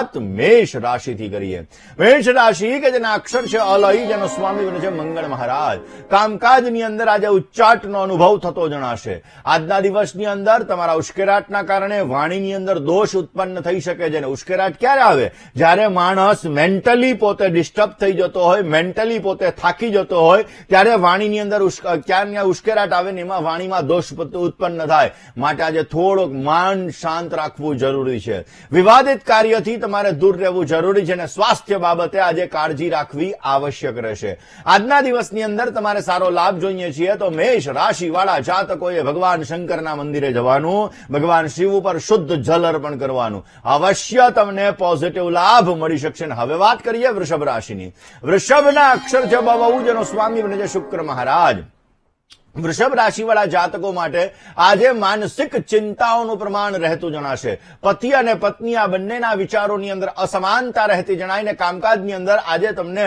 વાત મેષ રાશિથી કરીએ. મેષ રાશિ કે જેના અક્ષર છે અલય, જેનો સ્વામી બને છે મંગળ મહારાજ. કામકાજની અંદર આજે ઉચ્ચાટનો અનુભવ થતો જણાશે. આજના દિવસની અંદર તમારા ઉશ્કેરાટના કારણે વાણીની અંદર દોષ ઉત્પન્ન થઈ શકે છે ઉશ્કેરાટ ક્યારે આવે? જ્યારે માણસ મેન્ટલી પોતે ડિસ્ટર્બ થઈ જતો હોય મેન્ટલી પોતે થાકી જતો હોય, ત્યારે વાણીની અંદર ક્યાં ત્યાં ઉશ્કેરાટ આવે ને એમાં વાણીમાં દોષ ઉત્પન્ન થાય. માટે આજે થોડોક માન શાંત રાખવું જરૂરી છે. વિવાદિત કાર્યથી તમારે દૂર રહેવું જરૂરી છે અને સ્વાસ્થ્ય બાબતે આજે કાળજી રાખવી આવશ્યક રહેશે. આજના દિવસની અંદર તમારે સારો લાભ જોઈએ છીએ તો મેષ રાશિવાળા જાતકોએ ભગવાન શંકરના મંદિરે જવાનું, ભગવાન શિવ ઉપર શુદ્ધ જલ અર્પણ કરવાનું. અવશ્ય તમને પોઝિટિવ લાભ મળી શકશે હવે વાત કરીએ વૃષભ રાશિની. વૃષભના અક્ષર છે જેનો સ્વામી બને છે શુક્ર મહારાજ. વૃષભ રાશિવાળા જાતકો માટે આજે માનસિક ચિંતાઓનું પ્રમાણ રહેતું જણાશે. પતિ અને પત્ની આ બંનેના વિચારોની અંદર અસમાનતા રહેતી જણાય કામકાજની અંદર આજે તમને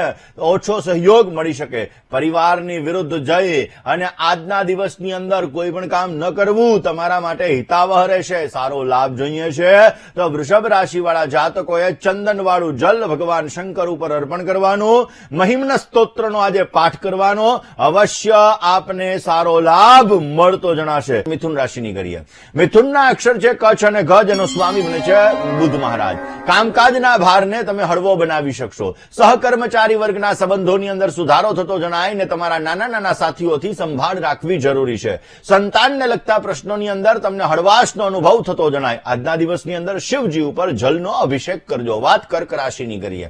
ઓછો સહયોગ મળી શકે. પરિવારની વિરુદ્ધ જઈ અને આજના દિવસની અંદર કોઈ પણ કામ ન કરવું તમારા માટે હિતાવહ રહેશે, સારો લાભ જોઈએ છે. તો વૃષભ રાશિવાળા જાતકોએ ચંદનવાળું જલ ભગવાન શંકર ઉપર અર્પણ કરવાનું, મહિમ્ન સ્તોત્રનો આજે પાઠ કરવાનો. અવશ્ય આપને સારો લાભ મળતો જણાશે. મિથુન રાશિની કરીએ મિથુનના અક્ષર છે કચ્છ અને ગજ. એનો સ્વામી બને છે બુદ્ધ મહારાજ. કામકાજના ભારને તમે હળવો બનાવી શકશો. સહકર્મચારી વર્ગના સંબંધોની અંદર સુધારો થતો જણાય ને તમારા નાના નાના સાથીઓથી સંભાળ રાખવી જરૂરી છે. સંતાનને લગતા પ્રશ્નોની અંદર તમને હળવાશનો અનુભવ થતો જણાય. આજના દિવસની અંદર શિવજી ઉપર જલનો અભિષેક કરજો. વાત કર્ક રાશિની કરીએ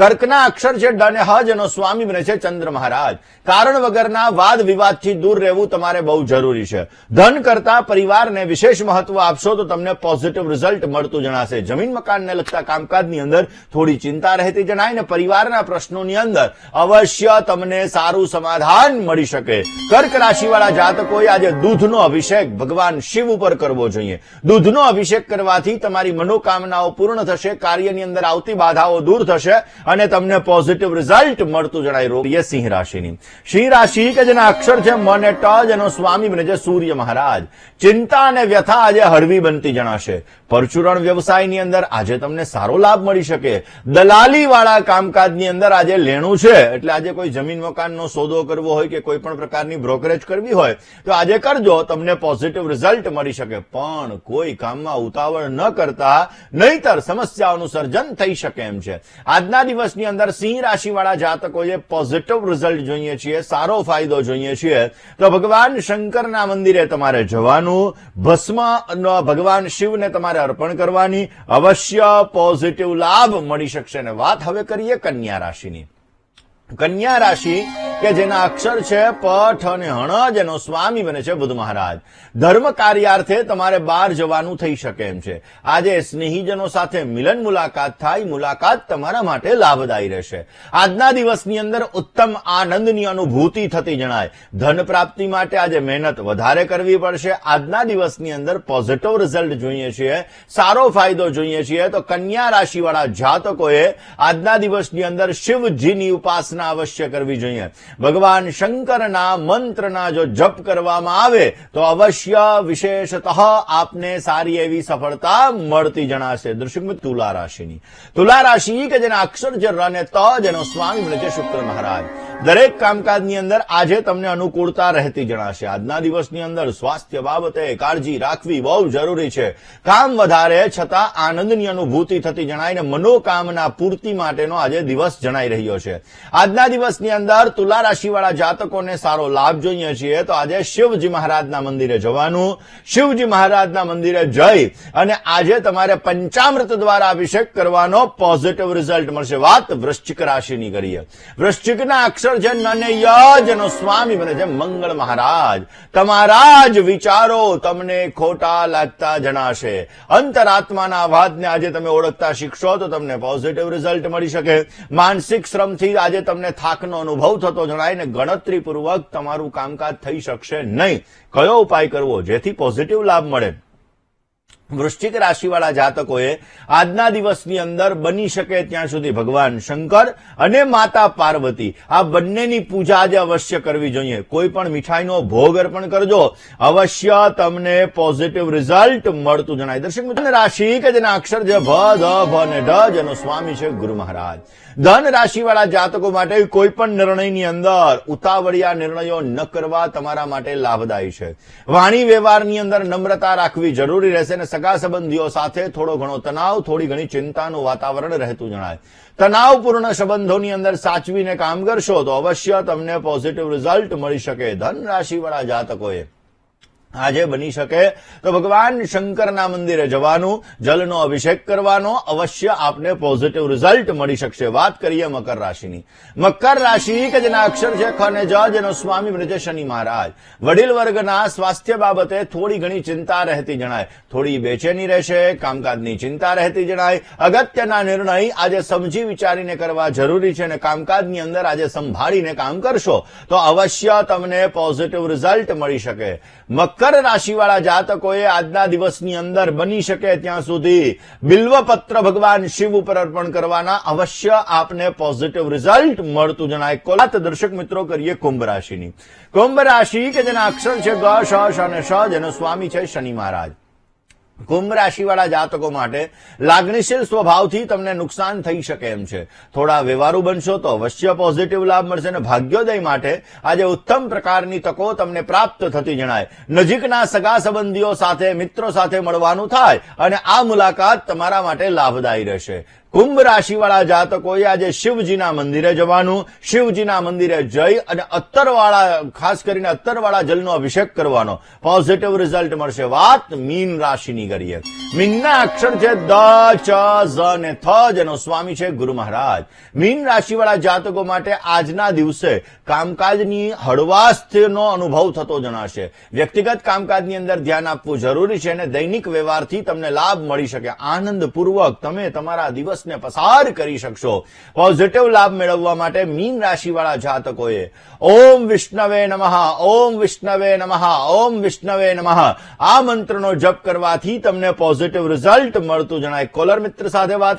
કર્કના અક્ષર છે ડને હજ એનો સ્વામી બને છે ચંદ્ર મહારાજ. કારણ વગરના વાદ વિવાદથી દૂર રહેવું તમારે બહુ જરૂરી છે. ધન કરતા પરિવારને વિશેષ મહત્વ આપશો તો તમને પોઝિટિવ રિઝલ્ટ મળતું જણાશે. જમીન મકાનને લગતા કામકાજની અંદર થોડી ચિંતા રહેતી જણાય ને પરિવારના પ્રશ્નોની અંદર અવશ્ય તમને સારું સમાધાન મળી શકે. કર્ક રાશિવાળા જાતકોએ આજે દૂધનો અભિષેક ભગવાન શિવ ઉપર કરવો જોઈએ. દૂધનો અભિષેક કરવાથી તમારી મનોકામનાઓ પૂર્ણ થશે, કાર્યની અંદર આવતી બાધાઓ દૂર થશે અને તમને પોઝિટિવ રિઝલ્ટ મળતું જણાય. રોગ સિંહ રાશિની. સિંહ રાશિ કે જેના અક્ષર છે મન એ એનો સ્વામી બને છે સૂર્ય મહારાજ. ચિંતા અને વ્યથા આજે હળવી બનતી જણાશે. પરચુરણ વ્યવસાયની અંદર આજે તમને સારો લાભ મળી શકે. દલાલી વાળા કામકાજની અંદર આજે લેણું છે. એટલે આજે કોઈ જમીન મકાનનો સોદો કરવો હોય કે કોઈ પણ પ્રકારની બ્રોકરેજ કરવી હોય, તો આજે કરજો, તમને પોઝિટિવ રિઝલ્ટ મળી શકે. પણ કોઈ કામમાં ઉતાવળ ન કરતા, નહીતર સમસ્યાઓનું સર્જન થઈ શકે એમ છે. આજના દિવસની અંદર સિંહ રાશિવાળા જાતકોએ પોઝિટિવ રિઝલ્ટ જોઈએ છીએ, સારો ફાયદો જોઈએ છીએ. તો ભગવાન શંકરના મંદિરે તમારે જવાનું ભસ્મ ભગવાન શિવને તમારે અર્પણ કરવાની, અવશ્ય પોઝિટિવ લાભ મળી શકશે. અને વાત હવે કરીએ કન્યા રાશિની. કન્યા રાશિ કે જેના અક્ષર છે પઠ અને હણ જેનો સ્વામી બને છે બુધ મહારાજ. ધર્મ કાર્યાર્થે તમારે બહાર જવાનું થઈ શકે એમ છે. આજે સ્નેહીજનો સાથે મિલન મુલાકાત થાય, મુલાકાત તમારા માટે લાભદાયી રહેશે. આજના દિવસની અંદર ઉત્તમ આનંદની અનુભૂતિ થતી જણાય. ધન પ્રાપ્તિ માટે આજે મહેનત વધારે કરવી પડશે. આજના દિવસની અંદર પોઝિટિવ રિઝલ્ટ જોઈએ છીએ. સારો ફાયદો જોઈએ છીએ. તો કન્યા રાશિવાળા જાતકોએ આજના દિવસની અંદર શિવજીની ઉપાસના અવશ્ય કરવી જોઈએ. ભગવાન શંકરના મંત્રના જો જપ કરવામાં આવે, તો અવશ્ય વિશેષતઃ આપને સારી એવી સફળતા મળતી જણાશે. દૃશ્યમિત તુલા રાશિની. તુલા રાશિ કે જેના અક્ષર છે ર અને ત જેનો સ્વામી મળે શુક્ર મહારાજ. દરેક કામકાજની અંદર આજે તમને અનુકૂળતા રહેતી જણાશે. આજના દિવસની અંદર સ્વાસ્થ્ય બાબતે કાળજી રાખવી બહુ જરૂરી છે. કામ વધારે છતાં આનંદની અનુભૂતિ થતી જણાય ને મનોકામના પૂર્તિ માટેનો આજે દિવસ જણાઈ રહ્યો છે. આજના દિવસની અંદર તુલા રાશિવાળા જાતકોને સારો લાભ જોઈએ છીએ, તો આજે શિવજી મહારાજના મંદિરે જવાનું. શિવજી મહારાજના મંદિરે જઈ અને આજે તમારે પંચામૃત દ્વારા અભિષેક કરવાનો પોઝિટિવ રિઝલ્ટ મળશે. વાત વૃશ્ચિક રાશિની કરીએ. વૃશ્ચિકના અક્ષર છે નને યજનો. સ્વામી બને છે મંગળ મહારાજ. તમારા જ વિચારો તમને ખોટા લાગતા જણાશે. અંતરાત્માના અવાજને આજે તમે ઓળખતા શીખશો, તો તમને પોઝિટિવ રિઝલ્ટ મળી શકે. માનસિક શ્રમથી આજે તમને થાકનો અનુભવ થતો જણાય ને ગણતરીપૂર્વક તમારું કામકાજ થઈ શકશે નહીં. કયો ઉપાય કરવો? જેથી પોઝિટિવ લાભ મળે. વૃશ્ચિક રાશિવાળા જાતકોએ આજના દિવસની અંદર બની શકે ત્યાં સુધી ભગવાન શંકર અને માતા પાર્વતી આ બંનેની પૂજા આજે અવશ્ય કરવી જોઈએ. કોઈ પણ મીઠાઈનો ભોગ અર્પણ કરજો. અવશ્ય તમને પોઝિટિવ રિઝલ્ટ મળતું જણાય. દર્શક મિત્રો, રાશિ કે જેના અક્ષર જે ભ, ધ ભ ને ઢ જેનો સ્વામી છે ગુરુ મહારાજ. ધન રાશિવાળા જાતકો માટે કોઈ પણ નિર્ણયની અંદર ઉતાવળિયા નિર્ણયો ન કરવા તમારા માટે લાભદાયી છે. વાણી વ્યવહારની અંદર નમ્રતા રાખવી જરૂરી રહેશે અને સગા સંબંધીઓ સાથે થોડો ઘણો તણાવ, થોડી ઘણી ચિંતાનું વાતાવરણ રહેતું જણાય. તણાવપૂર્ણ સંબંધોની અંદર સાચવીને કામ કરશો તો અવશ્ય તમને પોઝિટિવ રિઝલ્ટ મળી શકે. ધન રાશિવાળા જાતકોએ આજે બની શકે તો ભગવાન શંકરના મંદિરે જવાનું, જલનો અભિષેક કરવાનો, અવશ્ય આપને પોઝિટિવ રિઝલ્ટ મળી શકશે. વાત કરીએ મકર રાશિની. મકર રાશિ કે જેના અક્ષર છે ખ ને જ, જેનો સ્વામી બને શનિ મહારાજ. વડીલ વર્ગના સ્વાસ્થ્ય બાબતે થોડી ઘણી ચિંતા રહેતી જણાય. થોડી બેચેની રહેશે, કામકાજની ચિંતા રહેતી જણાય. અગત્યના નિર્ણય આજે સમજી વિચારીને કરવા જરૂરી છે અને કામકાજની અંદર આજે સંભાળીને કામ કરશો તો અવશ્ય તમને પોઝિટિવ રિઝલ્ટ મળી શકે. મકર રાશિવાળા જાતકોએ આજના દિવસની અંદર બની શકે ત્યાં સુધી બિલ્વપત્ર ભગવાન શિવ ઉપર અર્પણ કરવાના અવશ્ય આપને પોઝિટિવ રિઝલ્ટ મળતું જણાય. કોલાત દર્શક મિત્રો, કરીએ કુંભ રાશિની. કુંભ રાશિ કે જેના અક્ષર છે ગ શ અને શ, જેનો સ્વામી છે શનિ મહારાજ. કુંભ રાશિવાળા જાતકો માટે લાગણીશીલ સ્વભાવથી તમને નુકસાન થઈ શકે એમ છે. થોડા વ્યવહારુ બનશો તો અવશ્ય પોઝિટિવ લાભ મળશે અને ભાગ્યોદય માટે આજે ઉત્તમ પ્રકારની તકો તમને પ્રાપ્ત થતી જણાય. નજીકના સગા સંબંધીઓ સાથે, મિત્રો સાથે મળવાનું થાય અને આ મુલાકાત તમારા માટે લાભદાયી રહેશે. કુંભ રાશિવાળા જાતકોએ આજે શિવજીના મંદિરે જવાનું. શિવજીના મંદિરે જઈ અને અત્તરવાળા, ખાસ કરીને અત્તરવાળા જલનો અભિષેક કરવાનો. પોઝિટિવ રિઝલ્ટ મળશે. વાત મીન રાશિની કરીએ. મીનના અક્ષર છે દ, ચ, ઝ અને થ, જેનો સ્વામી છે ગુરુ મહારાજ. મીન રાશિવાળા જાતકો માટે આજના દિવસે કામકાજની હળવાશનો અનુભવ થતો જણાશે. વ્યક્તિગત કામકાજની અંદર ધ્યાન આપવું જરૂરી છે અને દૈનિક વ્યવહારથી તમને લાભ મળી શકે. આનંદપૂર્વક તમે તમારા દિવસને પસાર કરી શકશો. પોઝિટિવ લાભ મેળવવા માટે મીન રાશિવાળા જાતકોએ ઓમ વિષ્ણવે નમઃ, ઓમ વિષ્ણવે નમઃ, ઓમ વિષ્ણવે નમઃ. આ મંત્રનો જપ કરવાથી તમને પોઝિટિવ રિઝલ્ટ મળતું જણાય. કોલર મિત્ર સાથે વાત